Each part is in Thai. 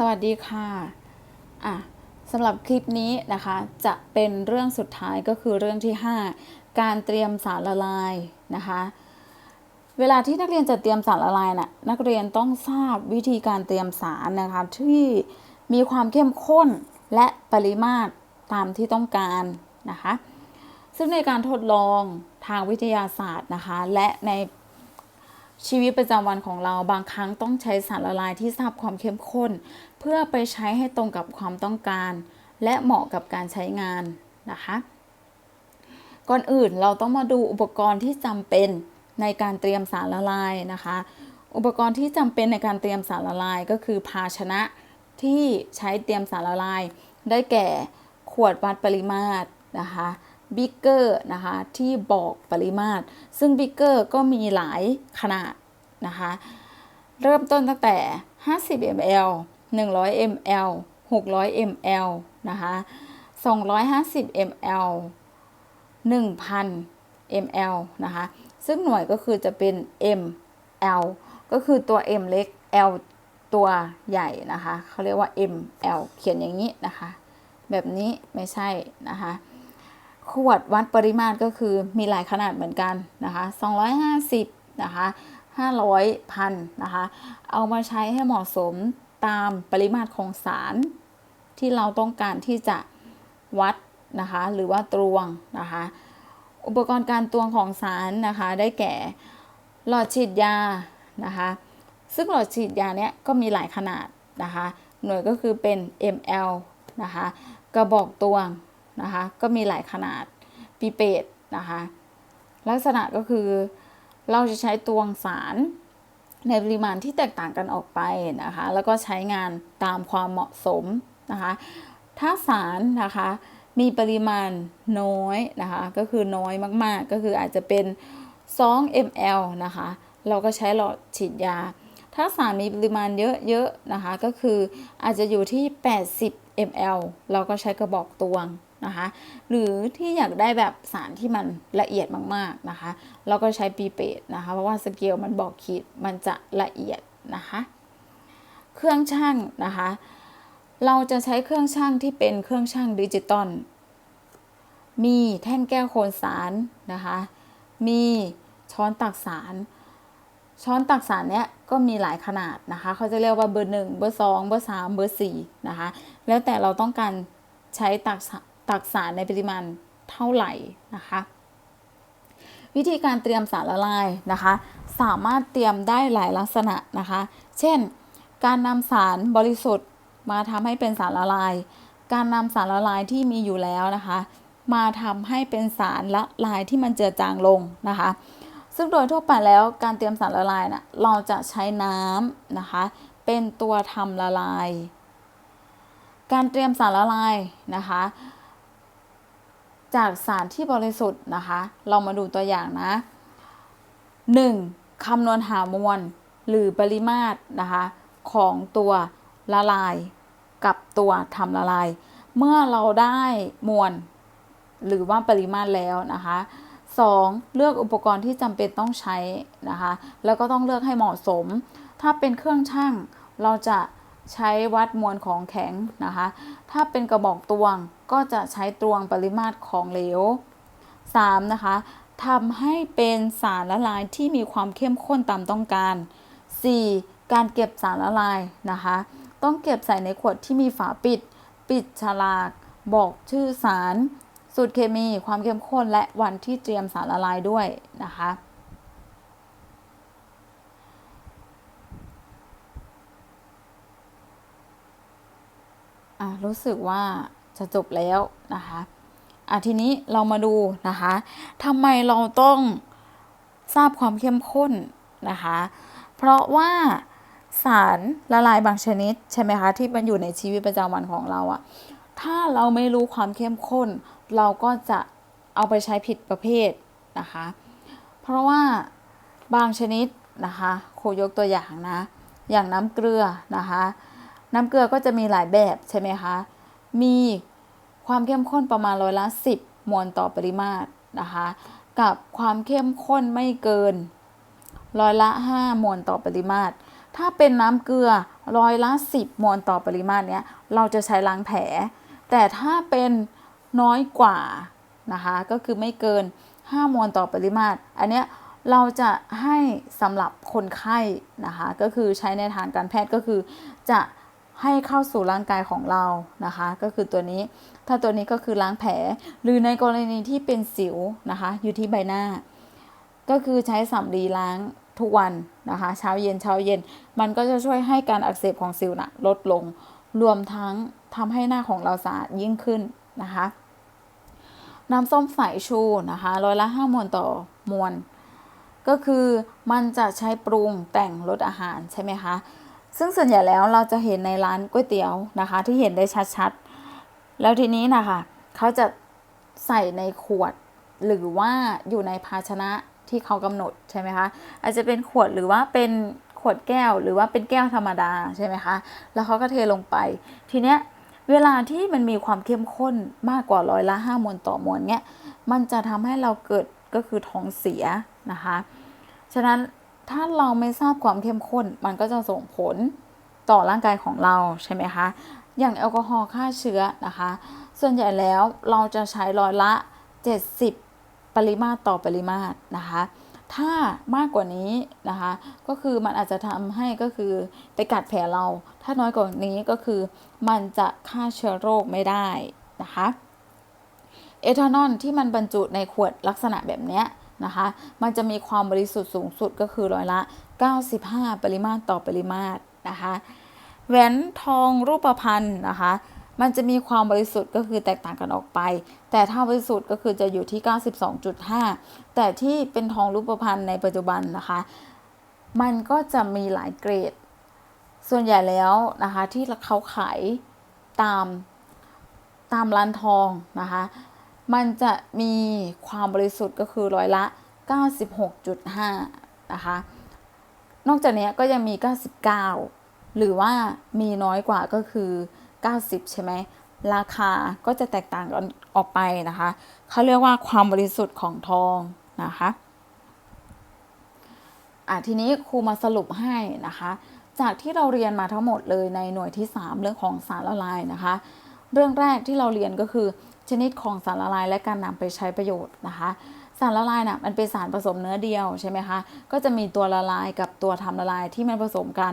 สวัสดีค่ะอะสำหรับคลิปนี้นะคะจะเป็นเรื่องสุดท้ายก็คือเรื่องที่ 5 การเตรียมสารละลายนะคะเวลาที่นักเรียนจะเตรียมสารละลายน่ะนักเรียนต้องทราบวิธีการเตรียมสารนะคะที่มีความเข้มข้นและปริมาตรตามที่ต้องการนะคะซึ่งในการทดลองทางวิทยาศาสตร์นะคะและใน ชีวิตประจำวันของเราบางครั้งต้องใช้สารละลายที่ทราบความเข้มข้น เพื่อไปใช้ให้ตรงกับความต้องการ และเหมาะกับการใช้งานนะคะ ก่อนอื่นเราต้องมาดูอุปกรณ์ที่จำเป็นในการเตรียมสารละลายนะคะ อุปกรณ์ที่จำเป็นในการเตรียมสารละลายก็คือภาชนะที่ใช้เตรียมสารละลาย ได้แก่ขวดวัดปริมาตรนะคะ บิกเกอร์นะคะที่บอกปริมาตร ซึ่งบิกเกอร์ก็มีหลายขนาดนะคะเริ่มต้นตั้งแต่ 50 ml 100 ml 600 ml นะคะ250 ml 1,000 ml นะคะซึ่งหน่วยก็คือจะเป็น ml ก็คือตัว m เล็ก l ตัวใหญ่นะคะเขาเรียกว่า ml เขียนอย่างนี้นะคะ แบบนี้ไม่ใช่นะคะ ขวดวัดปริมาตรก็คือมีหลายขนาดเหมือนกันนะคะ250นะคะ500พันนะคะ เอามาใช้ให้เหมาะสมตามปริมาตรของสาร ที่เราต้องการที่จะวัดนะคะ หรือว่าตวงนะคะ อุปกรณ์การตวงของสารนะคะ ได้แก่หลอดฉีดยานะคะ ซึ่งหลอดฉีดยาเนี้ยก็มีหลายขนาดนะคะ หน่วยก็คือเป็น ml นะคะ กระบอกตวง นะคะก็มีหลายขนาดปีเปตนะคะลักษณะก็คือเราจะใช้ตวงสารในปริมาณที่แตกต่างกันออกไปนะคะแล้วก็ใช้งานตามความเหมาะสมนะคะถ้าสารนะคะมีปริมาณน้อยนะคะก็คือน้อยมากๆ ก็คืออาจจะเป็น 2 ml นะคะเราก็ใช้หลอดฉีดยา ถ้าสารมีปริมาณเยอะๆนะคะ ก็คืออาจจะอยู่ที่ 80 ml เราก็ใช้กระบอกตวงนะคะ หรือที่อยากได้แบบสารที่มันละเอียดมากๆนะคะ เราก็ใช้ปีเปตนะคะ เพราะว่าสเกลมันบอกขีดมันจะละเอียดนะคะ เครื่องช่างนะคะ เราจะใช้เครื่องช่างที่เป็นเครื่องช่างดิจิตอล มีแท่งแก้วโคนสารนะคะ มีช้อนตักสาร ช้อนตักสารเนี้ยก็มีหลายขนาดนะคะ เขาจะเรียกว่าเบอร์หนึ่งเบอร์สองเบอร์สามเบอร์สี่นะคะ แล้วแต่เราต้องการใช้ตักตักสารในปริมาณเท่าไหร่นะคะ วิธีการเตรียมสารละลายนะคะ สามารถเตรียมได้หลายลักษณะนะคะ เช่น การนำสารบริสุทธิ์มาทำให้เป็นสารละลาย การนำสารละลายที่มีอยู่แล้วนะคะ มาทำให้เป็นสารละลายที่มันเจือจางลงนะคะ ซึ่งโดยทั่วไปแล้วการเตรียมสารละลายนะ่ะเราจะใช้น้ำนะคะ เป็นตัวทำละลาย การเตรียมสารละลายนะคะ จากสารที่บริสุทธิ์นะคะ เรามาดูตัวอย่างนะ 1. คำนวณหามวลหรือปริมาตรนะคะของตัวละลายกับตัวทำละลาย เมื่อเราได้มวลหรือว่าปริมาตรแล้วนะคะ 2. เลือกอุปกรณ์ที่จำเป็นต้องใช้นะคะ แล้วก็ต้องเลือกให้เหมาะสม ถ้าเป็นเครื่องช่างเราจะใช้วัดมวลของแข็งนะคะ ถ้าเป็นกระบอกตวงก็จะใช้ตวงปริมาตรของเหลว 3. นะคะทำให้เป็นสารละลายที่มีความเข้มข้นตามต้องการ 4. การเก็บสารละลายนะคะ ต้องเก็บใส่ในขวดที่มีฝาปิด ปิดฉลาก บอกชื่อสาร สูตรเคมีความเข้มข้นและวันที่เตรียมสารละลายด้วยนะคะอะรู้สึกว่าจะจบแล้วนะคะอะทีนี้เรามาดูนะคะทำไมเราต้องทราบความเข้มข้นนะคะ เพราะว่าสารละลายบางชนิดใช่ไหมคะที่มันอยู่ในชีวิตประจำวันของเราอะถ้าเราไม่รู้ความเข้มข้น เราก็จะเอาไปใช้ผิดประเภทนะคะ เพราะว่าบางชนิดนะคะคยกตัวอย่างนะ อย่างน้ำเกลือนะคะ น้ำเกลือก็จะมีหลายแบบใช่ไหมคะ มีความเข้มข้นประมาณร้อยละ 10 มวลต่อปริมาตรนะคะ กับความเข้มข้นไม่เกินร้อยละ 5 มวลต่อปริมาตร ถ้าเป็นน้ำเกลือร้อยละ 10 มวลต่อปริมาตรเนี้ยเราจะใช้ล้างแผล แต่ถ้าเป็น น้อยกว่านะคะก็คือไม่เกิน 5 มวลต่อปริมาตร อันเนี้ยเราจะให้สำหรับคนไข้นะคะก็คือใช้ในทางการแพทย์ก็คือจะให้เข้าสู่ร่างกายของเรานะคะ ก็คือตัวนี้ ถ้าตัวนี้ก็คือล้างแผล หรือในกรณีที่เป็นสิวนะคะ อยู่ที่ใบหน้า ก็คือใช้สำลีล้างทุกวันนะคะ เช้าเย็นเช้าเย็น มันก็จะช่วยให้การอักเสบของสิวนะลดลง รวมทั้งทำให้หน้าของเราสะอาดยิ่งขึ้น นะคะน้ำส้มสายชูนะคะร้อยละห้ามวลต่อมวลก็คือมันจะใช้ปรุงแต่งรสอาหารใช่ไหมคะ ซึ่งส่วนใหญ่แล้วเราจะเห็นในร้านก๋วยเตี๋ยวนะคะ ที่เห็นได้ชัดๆ แล้วทีนี้นะคะเขาจะใส่ในขวดหรือว่าอยู่ในภาชนะที่เขากำหนดใช่ไหมคะ อาจจะเป็นขวดหรือว่าเป็นขวดแก้วหรือว่าเป็นแก้วธรรมดาใช่ไหมคะ แล้วเขาก็เทลงไป ทีเนี้ย เวลาที่มันมีความเข้มข้นมากกว่าร้อยละห้ามวลต่อมวลเนี้ยมันจะทำให้เราเกิดก็คือท้องเสียนะคะ ฉะนั้นถ้าเราไม่ทราบความเข้มข้นมันก็จะส่งผลต่อร่างกายของเราใช่ไหมคะ อย่างแอลกอฮอล์ฆ่าเชื้อนะคะ ส่วนใหญ่แล้วเราจะใช้ร้อยละ 70 ปริมาตรต่อปริมาตรนะคะ ถ้ามากกว่านี้นะคะ ก็คือมันอาจจะทำให้ก็คือไปกัดแผลเรา ถ้าน้อยกว่านี้ก็คือมันจะฆ่าเชื้อโรคไม่ได้นะคะเอทานอลที่มันบรรจุในขวดลักษณะแบบนี้นะคะ มันจะมีความบริสุทธิ์สูงสุดก็คือร้อยละ 95 ปริมาตรต่อปริมาตรนะคะ แหวนทองรูปพรรณนะคะ มันจะมีความบริสุทธิ์ก็คือแตกต่างกันออกไป แต่ถ้าบริสุทธิ์ก็คือจะอยู่ที่ 92.5 แต่ที่เป็นทองรูปพรรณในปัจจุบันนะคะ มันก็จะมีหลายเกรด ส่วนใหญ่แล้วนะคะที่เขาขายตามตามร้านทองนะคะ มันจะมีความบริสุทธิ์ก็คือร้อยละ 96.5 นะคะ นอกจากนี้ก็ยังมี 99 หรือว่ามีน้อยกว่าก็คือ 90 ใช่ไหมราคาก็จะแตกต่างกันออกไปนะคะเขาเรียกว่าความบริสุทธิ์ของทองนะคะอะทีนี้ครูมาสรุปให้นะคะ จากที่เราเรียนมาทั้งหมดเลยในหน่วยที่ 3 เรื่องของสารละลายนะคะ เรื่องแรกที่เราเรียนก็คือชนิดของสารละลายและการนำไปใช้ประโยชน์นะคะ สารละลายนะ่ะมันเป็นสารผสมเนื้อเดียวใช่ไหมคะ ก็จะมีตัวละลายกับตัวทำละลายที่มันผสมกัน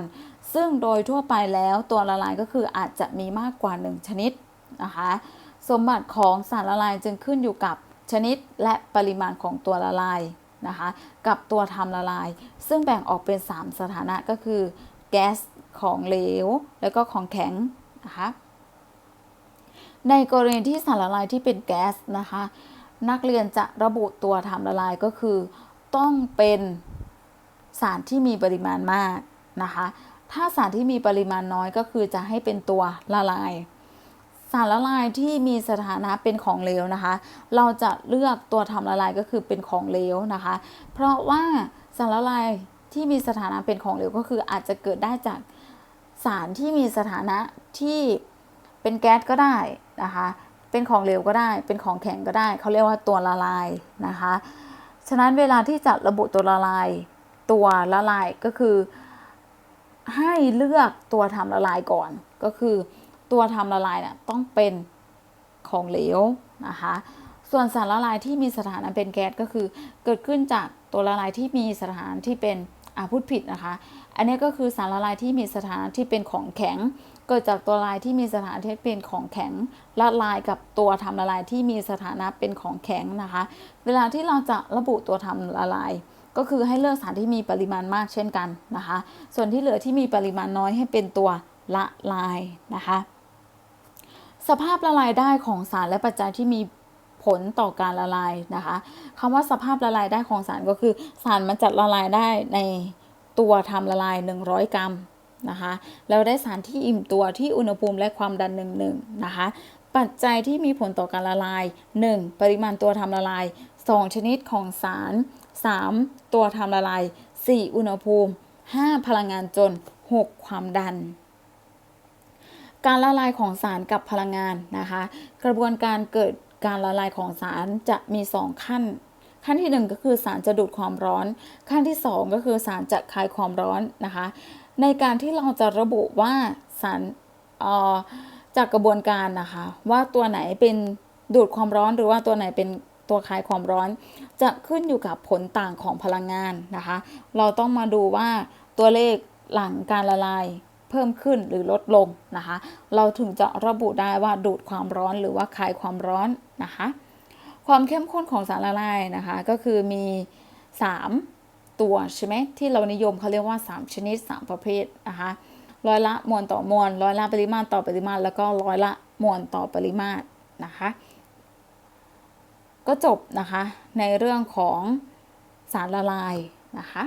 ซึ่งโดยทั่วไปแล้วตัวละลายก็คืออาจจะมีมากกว่า 1 ชนิดนะคะ สมบัติของสารละลายจึงขึ้นอยู่กับชนิดและปริมาณของตัวละลายนะคะ กับตัวทำละลาย ซึ่งแบ่งออกเป็น 3 สถานะก็คือแก๊สของเหลว แล้วก็ของแข็งนะคะ ในกรณีที่สารละลายที่เป็นแก๊สนะคะ นักเรียนจะระบุตัวทำละลายก็คือ ต้องเป็นสารที่มีปริมาณมากนะคะ ถ้าสารที่มีปริมาณน้อยก็คือจะให้เป็นตัวละลาย สารละลายที่มีสถานะเป็นของเหลวนะคะ เราจะเลือกตัวทำละลายก็คือเป็นของเหลวนะคะ เพราะว่าสารละลายที่มีสถานะเป็นของเหลวก็คืออาจจะเกิดได้จากสารที่มีสถานะที่เป็นแก๊สก็ได้นะคะ เป็นของเหลวก็ได้ เป็นของแข็งก็ได้ เขาเรียกว่าตัวละลายนะคะ ฉะนั้นเวลาที่จะระบุตัวละลาย ตัวละลายก็คือ ให้เลือกตัวทำละลายก่อน ก็คือตัวทำละลายเนี่ยต้องเป็นของเหลวนะคะ ส่วนสารละลายที่มีสถานะเป็นแก๊สก็คือ เกิดขึ้นจากตัวละลายที่มีสถานที่เป็นอ่าพูดผิดนะคะ อันนี้ก็คือสารละลายที่มีสถานะที่เป็นของแข็ง เกิดจากตัวลายที่มีสถานะที่เป็นของแข็งละลายกับตัวทำละลายที่มีสถานะเป็นของแข็งนะคะ เวลาที่เราจะระบุตัวทำละลาย ก็คือให้เลือกสารที่มีปริมาณมากเช่นกันนะคะ ส่วนที่เหลือที่มีปริมาณน้อยให้เป็นตัวละลายนะคะ สภาพละลายได้ของสารและปัจจัยที่มีผลต่อการละลายนะคะคำว่าสภาพละลายได้ของสารก็คือ สารมันจะละลายได้ในตัวทำละลาย 100 กรัม นะคะแล้วได้สารที่อิ่มตัวที่อุณหภูมิและความดันหนึ่งหนึ่งนะคะปัจจัยที่มีผลต่อการละลาย 1. ปริมาณตัวทำละลาย 2 ชนิดของสาร 3. ตัวทำละลาย 4. อุณหภูมิ 5. พลังงานจน 6. ความดัน การละลายของสารกับพลังงานนะคะกระบวนการเกิดการละลายของสารจะมี 2 ขั้น ขั้นที่ 1 ก็คือสารจะดูดความร้อน ขั้นที่ 2 ก็คือสารจะคายความร้อนนะคะ ในการที่เราจะระบุว่าสารจากกระบวนการนะคะ ว่าตัวไหนเป็นดูดความร้อนหรือว่าตัวไหนเป็นตัวคายความร้อน จะขึ้นอยู่กับผลต่างของพลังงานนะคะ เราต้องมาดูว่าตัวเลขหลังการละลายเพิ่มขึ้นหรือลดลงนะคะ เราถึงจะระบุได้ว่าดูดความร้อนหรือว่าคายความร้อนนะคะ ความเข้มข้นของสารละลายนะคะก็คือมี 3 ตัวใช่ไหมที่เรานิยมเขาเรียกว่า 3 ชนิด 3 ประเภทนะคะร้อยละมวลต่อมวลร้อยละปริมาตรต่อปริมาตรแล้วก็ร้อยละมวลต่อปริมาตรนะคะก็จบนะคะในเรื่องของสารละลายนะคะ